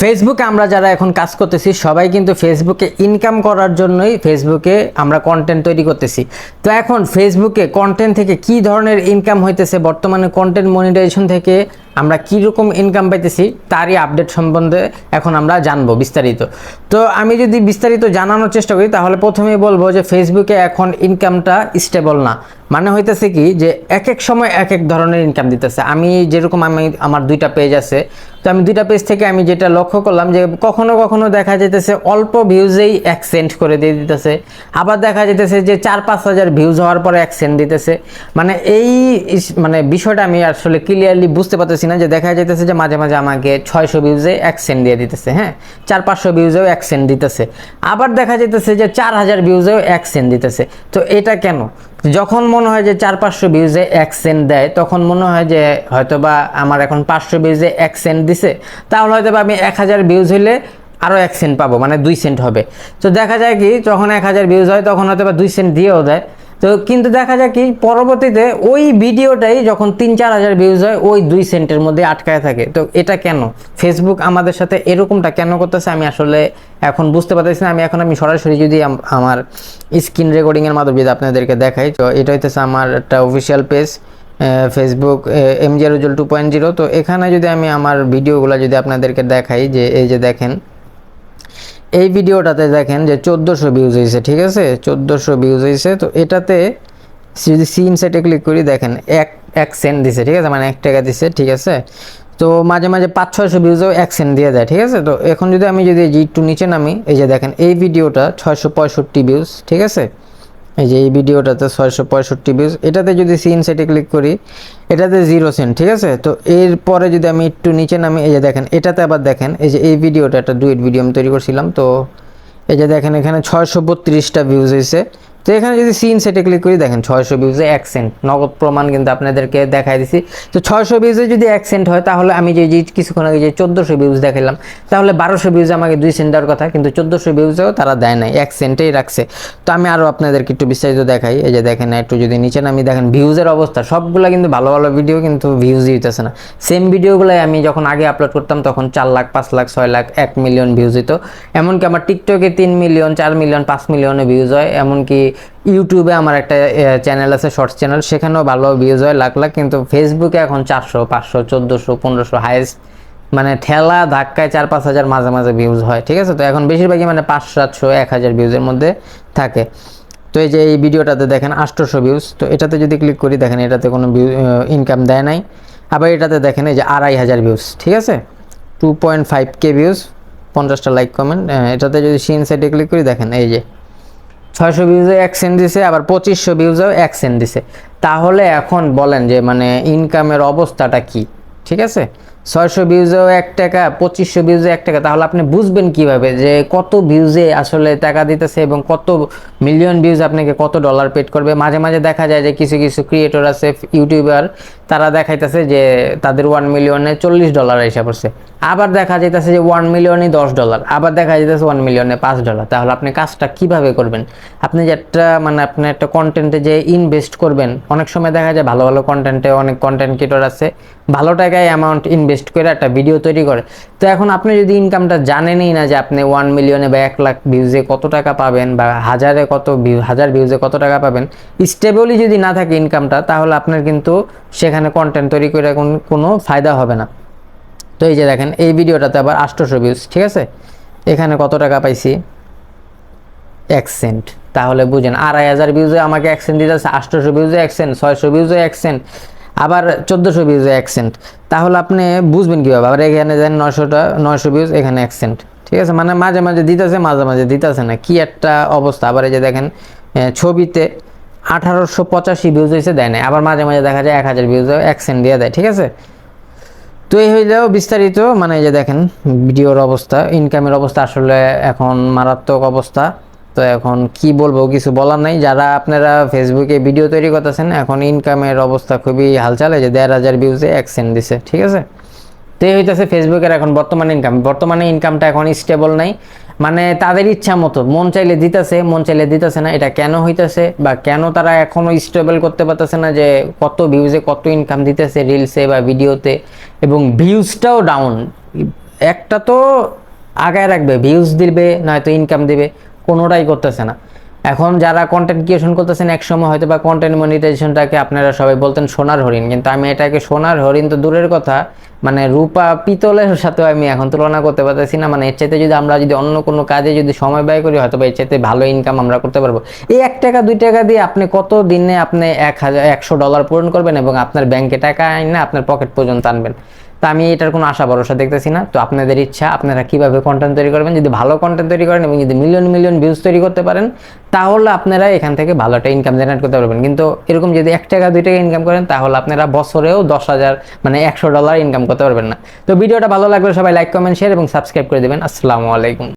ফেসবুকে আমরা যারা এখন কাজ করতেছি, সবাই কিন্তু ফেসবুকে ইনকাম করার জন্যই ফেসবুকে আমরা কন্টেন্ট তৈরি করতেছি। তো এখন ফেসবুকে কন্টেন্ট থেকে কি ধরনের ইনকাম হইতেছে, বর্তমানে কন্টেন্ট মনিটাইজেশন থেকে আমরা কি রকম ইনকাম পাইতেছি তারই আপডেট সম্বন্ধে এখন আমরা জানব বিস্তারিত। তো আমি যদি বিস্তারিত জানানোর চেষ্টা করি, তাহলে প্রথমেই বলব যে ফেসবুকে এখন ইনকামটা স্টেবল না। মানে হইতেছে কি যে এক এক সময় এক এক ধরনের ইনকাম দিতেছে। আমি যেরকম আমি, আমার দুইটা পেজ আছে। তো আমি দুইটা পেজ থেকে আমি যেটা লক্ষ্য করলাম যে কখনো কখনো দেখা যেতেছে অল্প ভিউজেই এক সেন্ট করে দিয়ে দিতেছে। আবার দেখা যেতেছে যে চার পাঁচ হাজার ভিউজ হওয়ার পরে এক সেন্ট দিতেছে। মানে এই মানে বিষয়টা আমি আসলে ক্লিয়ারলি বুঝতে পারতেছি না, যে দেখা যাইতেছে যে মাঝে মাঝে আমাকে ছয়শো ভিউজে এক সেন্ট দিয়ে দিতেছে হ্যাঁ? চার পাঁচশো ভিউজেও এক সেন্ট দিতেছে। আবার দেখা যাইতেছে যে চার হাজার ভিউজেও এক সেন্ট দিতেছে। তো এটা কেন? যখন মনে হয় যে চার পাঁচশো ভিউজে এক সেন্ট দেয়, তখন মনে হয় যে হয়তোবা আমার এখন পাঁচশো ভিউজে এক সেন্ট দিছে, তাহলে হয়তো আমি এক হাজার ভিউজ হইলে আরও এক সেন্ট পাবো মানে দুই সেন্ট হবে। তো দেখা যায় কি, যখন এক হাজার ভিউজ হয়, তখন হয়তো বা দুই সেন্ট দিয়েও দেয়। তো কিন্তু দেখা যায় কি, পরবর্তীতে ওই ভিডিওটাই যখন তিন চার হাজার ভিউজ হয়, ওই দুই সেন্টের মধ্যে আটকায় থাকে। তো এটা কেন? ফেসবুক আমাদের সাথে এরকমটা কেন করতেছে আমি আসলে এখন বুঝতে পারতেছি না। আমি এখন আমি সরাসরি যদি আমার স্ক্রিন রেকর্ডিংয়ের মাধ্যমে যদি আপনাদেরকে দেখাই, তো এটা হইতেছে আমার একটা official page Facebook M G Rujul two point zero তো এখানে যদি আমি আমার ভিডিওগুলো যদি আপনাদেরকে দেখাই, যে এই যে দেখেন এই ভিডিওটাতে দেখেন যে চোদ্দোশো ভিউজ হয়েছে ঠিক আছে? চোদ্দোশো ভিউজ হয়েছে তো এটাতে যদি সিন সেটে ক্লিক করি, দেখেন, এক এক সেন্ট দিছে, ঠিক আছে? মানে এক টাকা দিছে, ঠিক আছে? তো মাঝে মাঝে পাঁচ, ছয়শো ভিউজেও এক সেন্ট দিয়ে দেয়, ঠিক আছে? তো এখন যদি আমি যদি একটু নিচে নামি, এই যে দেখেন, এই ভিডিওটা ছয়শো পঁয়ষট্টি ভিউজ ঠিক আছে? এই যে এই ভিডিওটাতে ছয়শো পঁয়ষট্টি ভিউজ এটাতে যদি সিন সেটে ক্লিক করি, এটাতে জিরো সেন্ট ঠিক আছে? তো এরপরে যদি আমি একটু নিচে নামি, এই যে দেখেন, এটাতে আবার দেখেন, এই যে এই ভিডিওটা একটা ডুয়েট ভিডিও আমি তৈরি করছিলাম, তো এই যে দেখেন এখানে ছয়শো বত্রিশটা ভিউজ হয়েছে। তো এখানে যদি সিন সেটে ক্লিক করি, দেখেন ছয়শো ভিউজে এক সেন্ট নগদ প্রমাণ কিন্তু আপনাদেরকে দেখাই দিছি। তো ছয়শো ভিউজে যদি এক সেন্ট হয়, তাহলে আমি যে কিছুক্ষণ আগে যে চোদ্দোশো ভিউজ দেখালাম তাহলে বারোশো ভিউজে আমাকে দুই সেন্ট দেওয়ার কথা, কিন্তু চোদ্দোশো ভিউজেও তারা দেয় নাই, এক সেন্টেই রাখছে। তো আমি আরও আপনাদেরকে একটু বিস্তারিত দেখাই। এই যে দেখেন, একটু যদি নিচে নামি, দেখেন ভিউজের অবস্থা, সবগুলো কিন্তু ভালো ভালো ভিডিও কিন্তু ভিউজ দিতেছে না। সেম ভিডিওগুলোই আমি যখন আগে আপলোড করতাম, তখন চার লাখ, পাঁচ লাখ, ছয় লাখ, এক মিলিয়ন ভিউজ হতো এমনকি আমার টিকটকে তিন মিলিয়ন চার মিলিয়ন পাঁচ মিলিয়নে ভিউজ হয়। এমনকি ইউটিউবে আমার একটা চ্যানেল আছে শর্টস চ্যানেল সেখানেও ভালো ভিউজ হয়, লাখ লাখ, কিন্তু ফেসবুকে এখন চারশো, পাঁচশো, চোদ্দোশো, পনেরোশো হাইয়েস্ট মানে ঠেলা ধাক্কায় চার পাঁচ হাজার মাঝে মাঝে ভিউজ হয়, ঠিক আছে? তো এখন বেশিরভাগই মানে পাঁচ সাতশো, এক হাজার ভিউজের মধ্যে থাকে। তো এই যে এই ভিডিওটাতে দেখেন আটশোশো ভিউজ তো এটাতে যদি ক্লিক করি, দেখেন এটাতে কোনো ইনকাম দেয় নাই। আবার এটাতে দেখেন এই যে আড়াই হাজার ভিউজ ঠিক আছে? Two point five K views পঞ্চাশটা লাইক কমেন্ট এটাতে যদি সিন সাইডে ক্লিক করি, দেখেন এই যে ছয়শো ভিউজে এক সেন্ট দিছে, আবার পঁচিশশো ভিউজেও এক সেন্ট দিছে। তাহলে এখন বলেন যে মানে ইনকামের অবস্থাটা কি? ঠিক আছে? ছয়শো ভিউজেও এক টাকা, পঁচিশশো ভিউজে এক টাকা। তাহলে আপনি বুঝবেন কীভাবে যে, কত ভিউজে আসলে টাকা দিতেছে এবং কত মিলিয়ন ভিউজ আপনাকে কত ডলার পেড করবে। মাঝে মাঝে দেখা যায় যে, কিছু কিছু ক্রিয়েটর আছে ইউটিউবার তারা দেখাইতেছে যে তাদের ওয়ান মিলিয়নে চল্লিশ ডলার এসে পড়ছে। আবার দেখা যাইতেছে যে ওয়ান মিলিয়নে দশ ডলার আবার দেখা যাইতেছে ওয়ান মিলিয়নে পাঁচ ডলার তাহলে আপনি কাজটা কীভাবে করবেন? আপনি যে একটা মানে আপনি একটা কন্টেন্টে যে ইনভেস্ট করবেন, অনেক সময় দেখা যায় ভালো ভালো কন্টেন্টে অনেক কন্টেন্ট ক্রিয়েটর আছে, ভালো টাকায় অ্যামাউন্ট ইনভেস্ট করে একটা ভিডিও তৈরি করে। তো এখন আপনি যদি ইনকামটা জানেনই না যে আপনি ওয়ান মিলিয়নে বা এক লাখ ভিউজে কত টাকা পাবেন বা হাজারে কত হাজার ভিউজে কত টাকা পাবেন স্টেবলি যদি না থাকে ইনকামটা তাহলে আপনার কিন্তু সেখানে কন্টেন্ট তৈরি করে কোন- কোনো ফায়দা হবে না। তো এই যে দেখেন, এই ভিডিওটাতে আবার আটশোশো ভিউজ ঠিক আছে? এখানে কত টাকা পাইছি? এক সেন্ট তাহলে বুঝেন, আড়াই হাজার ভিউজে আমাকে এক সেন্ট দিতে আছে, আটশোশো ভিউজে এক সেন্ট ছয়শো ভিউজে এক সেন্ট আবার চোদ্দোশো ভিউজে এক সেন্ট তাহলে আপনি বুঝবেন কীভাবে? আবার এখানে দেন নয়শোটা, নয়শো ভিউজ এখানে এক সেন্ট ঠিক আছে? মানে মাঝে মাঝে দিতেছে, মাঝে মাঝে দিতেছে না। কি একটা অবস্থা। আবার এই যে দেখেন ছবিতে আঠারোশো পঁচাশি ভিউজ হয়েছে দেয় না আবার মাঝে মাঝে দেখা যায় এক হাজার ভিউজ এক সেন্ট দিয়ে দেয়, ঠিক আছে? তো এই হইলেও বিস্তারিত মানে এই যে দেখেন, ভিডিওর অবস্থা ইনকামের অবস্থা আসলে এখন মারাত্মক অবস্থা। তো এখন কি বলব, কিছু বলার নাই। যারা আপনারা ফেসবুকে ভিডিও তৈরি করতেছেন, এখন ইনকামের অবস্থা খুবই হালচাল যে দেড় হাজার ভিউজে এক সেন্ট দিছে, ঠিক আছে? তো এই হইতেছে ফেসবুকের এখন বর্তমানে ইনকাম বর্তমানে ইনকামটা এখন স্টেবল নাই। মানে তাদের ইচ্ছা মতো, মন চাইলে দিতেছে, মন চাইলে দিতেছে না, এটা কেন হইতেছে বা কেন তারা এখনও স্টেবল করতে পারতেছে না যে কত ভিউজে কত ইনকাম দিতেছে রিলসে বা ভিডিওতে এবং ভিউজটাও ডাউন একটা তো আগায় রাখবে ভিউজ দিবে, নয়তো ইনকাম দিবে, কোনোটাই করতেছে না। এখন যারা কন্টেন্ট ক্রিয়েশন করতেছেন, একসময় হয়তো বা কন্টেন্ট মনিটাইজেশনটাকে আপনারা সবাই বলতেন সোনার হরিণ, কিন্তু আমি এটাকে সোনার হরিণ তো দূরের কথা মানে রূপা পিতলের সাথে আমি এখন তুলনা করতে পারতেছি না। মানে এর চাইতে যদি আমরা যদি অন্য কোনো কাজে যদি সময় ব্যয় করি হয়তো বা এর চাইতে ভালো ইনকাম আমরা করতে পারব। এই এক টাকা, দুই টাকা দিয়ে আপনি কত দিনে আপনি এক হাজার, একশো ডলার পূরণ করবেন এবং আপনার ব্যাংকে টাকা আইন না আপনার পকেট পর্যন্ত আনবেন? তো আমি এটার কোনো আশা, ভরসা দেখতেছি না। তো আপনাদের ইচ্ছা, আপনারা কীভাবে কন্টেন্ট তৈরি করবেন? যদি ভালো কন্টেন্ট তৈরি করেন এবং যদি মিলিয়ন মিলিয়ন ভিউজ তৈরি করতে পারেন, তাহলে আপনারা এখান থেকে ভালো একটা ইনকাম জেনারেট করতে পারবেন। কিন্তু এরকম যদি এক টাকা, দুই টাকা ইনকাম করেন, তাহলে আপনারা বছরেও দশ হাজার মানে একশো ডলার ইনকাম করতে পারবেন না। তো ভিডিওটা ভালো লাগলে সবাই লাইক কমেন্ট শেয়ার এবং সাবস্ক্রাইব করে দেবেন। আসসালামু আলাইকুম।